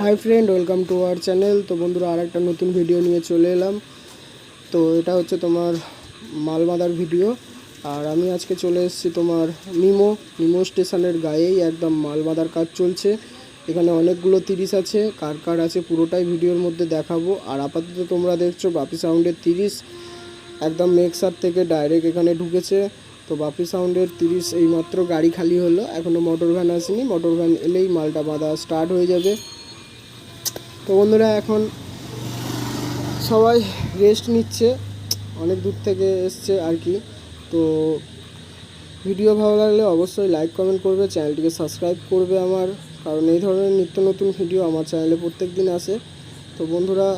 Hi friend welcome to our channel তো বন্ধুরা আর একটা নতুন ভিডিও নিয়ে চলে এলাম। তো এটা হচ্ছে তোমার মালমাদার ভিডিও আর আমি আজকে চলে এসেছি তোমার নিমো নিমো স্টেশনের গায়েই একদম মালমাদার কাজ চলছে। এখানে অনেকগুলো তিরিশ আছে। কার কার আছে পুরোটাই ভিডিওর মধ্যে দেখাবো। আর আপাতত তোমরা দেখছ বাপি সাউন্ডের তিরিশ। একদম মেক্সার থেকে ডাইরেক্ট এখানে ঢুকেছে। তো বাপি সাউন্ডের তিরিশ এইমাত্র গাড়ি খালি হলো। এখনও মোটর ভ্যান আসেনি। মোটর ভ্যান এলেই মালটা বাঁধা স্টার্ট হয়ে যাবে। তো বন্ধুরা এখন সবাই রেস্ট নিচ্ছে, অনেক দূর থেকে এসছে আর কি। তো ভিডিও ভালো লাগলে অবশ্যই লাইক কমেন্ট করবে চ্যানেলটিকে সাবস্ক্রাইব করবে আমার, কারণ এই ধরনের নিত্য নতুন ভিডিও আমার চ্যানেলে প্রত্যেক দিন আসে। তো বন্ধুরা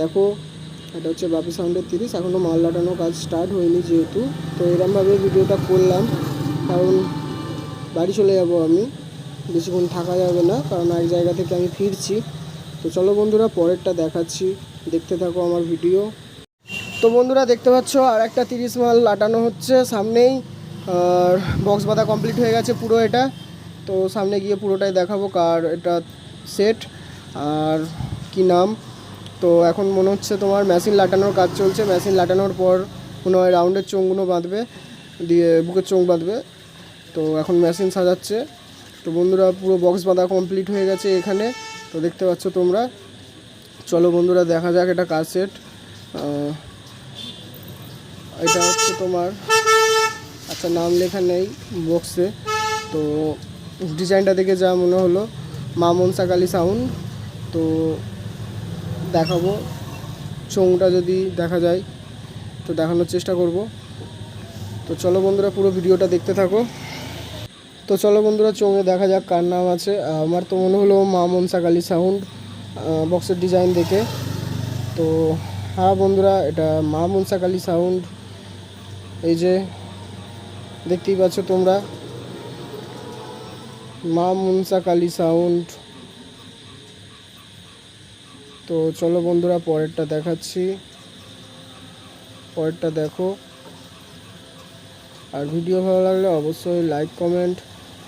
দেখো, এটা হচ্ছে বাপি সাউন্ডের তিরিশ এখনও মাল লাটানোর কাজ স্টার্ট হয়নি যেহেতু। তো এরমভাবে ভিডিওটা করলাম, কারণ বাড়ি চলে যাব আমি, বেশিক্ষণ থাকা যাবে না, কারণ এক জায়গা থেকে আমি ফিরছি। তো চলো বন্ধুরা, পরেরটা দেখাচ্ছি। দেখতে থাকো আমার ভিডিও। তো বন্ধুরা, দেখতে পাচ্ছ আর একটা তিরিশ মাল লাটানো হচ্ছে সামনেই। আর বক্স বাঁধা কমপ্লিট হয়ে গেছে পুরো এটা। তো সামনে গিয়ে পুরোটাই দেখাবো কার এটা সেট আর কি নাম। তো এখন মনে হচ্ছে তোমার মেশিন লাটানোর কাজ চলছে। মেশিন লাটানোর পর কোনো হয় রাউন্ডের চোঙগুলো বাঁধবে, দিয়ে বুকের চোঙ বাঁধবে। তো এখন মেশিন সাজাচ্ছে। তো বন্ধুরা, পুরো বক্স বাঁধা কমপ্লিট হয়ে গেছে এখানে। তো দেখতে পাচ্ছ তোমরা। চলো বন্ধুরা, দেখা যাক এটা কার সেট এটা হচ্ছে তোমার আচ্ছা নাম লেখা নেই বক্সে তো ডিজাইনটা দেখে যা মনে হলো। মা মনসা কালী সাউন্ড তো দেখাবো। চোঙটা যদি দেখা যায়, তো দেখানোর চেষ্টা করব। তো চলো বন্ধুরা, পুরো ভিডিওটা দেখতে থাকো। তো চলো বন্ধুরা চোঙে দেখা যাক কার নাম আছে। আমার তো মনে হলো মা মনসা কালী সাউন্ড বক্সের ডিজাইন দেখে। তো হ্যাঁ বন্ধুরা, এটা মা মনসা কালী সাউন্ড এই যে, দেখতেই পাচ্ছ তোমরা। মা মনসা কালী সাউন্ড তো চলো বন্ধুরা, পরেরটা দেখাচ্ছি। পরেরটা দেখো। আর ভিডিও ভালো লাগলে অবশ্যই লাইক কমেন্ট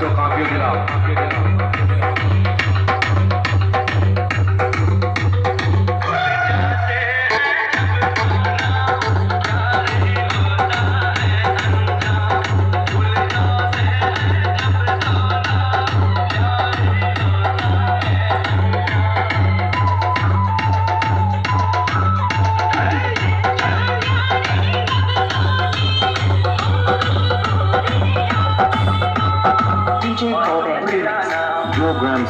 তো কাঁপিয়ে দিলাম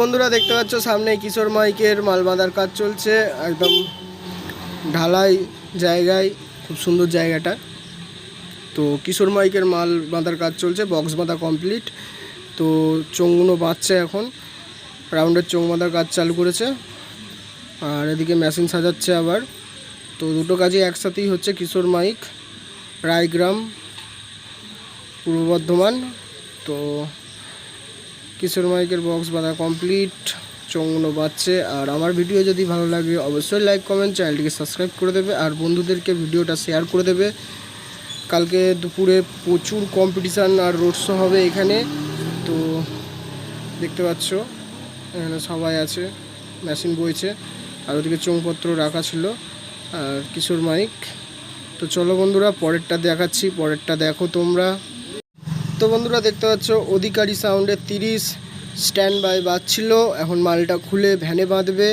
বন্ধুরা দেখতে পাচ্ছ, সামনে কিশোর মাইকের মাল বাঁধার কাজ চলছে, একদম ঢালাই জায়গায়, খুব সুন্দর জায়গাটা। তো কিশোর মাইকের মাল বাঁধার কাজ চলছে, বক্স বাঁধা কমপ্লিট। তো চোঙগুলো বাঁধছে এখন, রাউন্ডের চোঙ বাঁধার কাজ চালু করেছে। আর এদিকে মেশিন সাজাচ্ছে আবার। তো দুটো কাজই একসাথেই হচ্ছে কিশোর মাইক, রায়গ্রাম, পূর্ব বর্ধমান। তো কিশোর মাইকের বক্স বাঁধা কমপ্লিট চোঙগুলো বাজছে। আর আমার ভিডিও যদি ভালো লাগে, অবশ্যই লাইক, কমেন্ট, চ্যানেলটিকে সাবস্ক্রাইব করে দেবে। আর বন্ধুদেরকে ভিডিওটা শেয়ার করে দেবে। কালকে দুপুরে প্রচুর কম্পিটিশান আর রোড শো হবে এখানে। তো দেখতে পাচ্ছ, এখানে সবাই আছে মেশিন বইছে। আর ওদিকে চোঙপত্র রাখা ছিল আর কিশোর মাইক। তো চলো বন্ধুরা, পরেরটা দেখাচ্ছি। পরেরটা দেখো তোমরা। তো বন্ধুরা দেখতে পাচ্ছ, অধিকারী সাউন্ডের তিরিশ স্ট্যান্ড বাই বাজছিল এখন মালটা খুলে ভ্যানে বাঁধবে।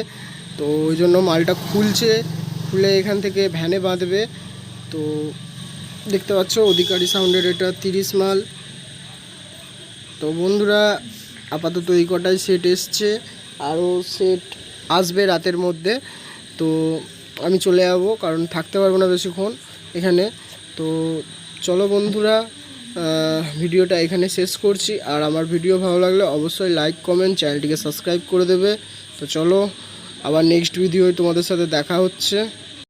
তো ওই জন্য মালটা খুলছে, খুলে এখান থেকে ভ্যানে বাঁধবে। তো দেখতে পাচ্ছ, অধিকারী সাউন্ডের এটা তিরিশ মাল। তো বন্ধুরা, আপাতত এই কটাই সেট এসছে। আরও সেট আসবে রাতের মধ্যে। তো আমি চলে যাব, কারণ থাকতে পারব না বেশিক্ষণ এখানে। তো চলো বন্ধুরা ভিডিওটা এখানে শেষ করছি। আর আমার ভিডিও ভালো লাগলে অবশ্যই লাইক কমেন্ট চ্যানেলটিকে সাবস্ক্রাইব করে দেবে। তো চলো, আবার নেক্সট ভিডিওয় তোমাদের সাথে দেখা হচ্ছে।